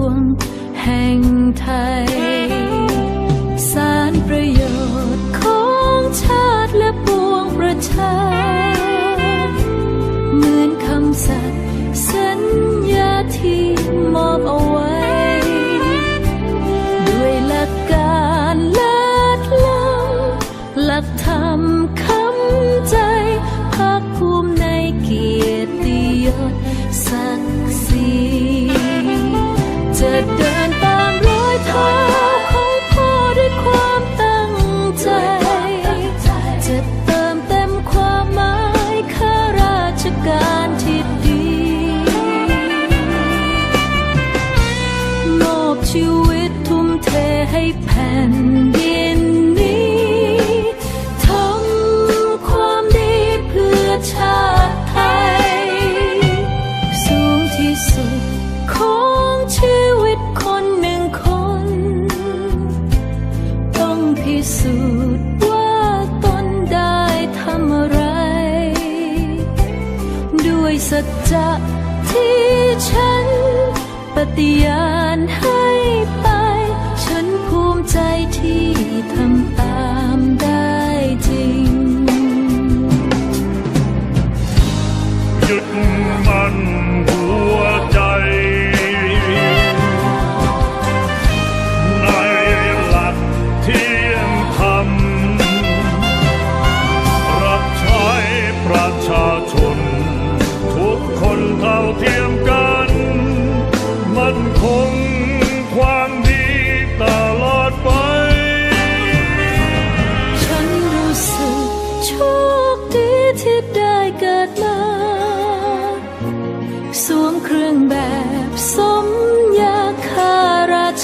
ง ฏิญาณให้ไป ฉันภูมิใจที่ทำตามได้จริง ยึดมัน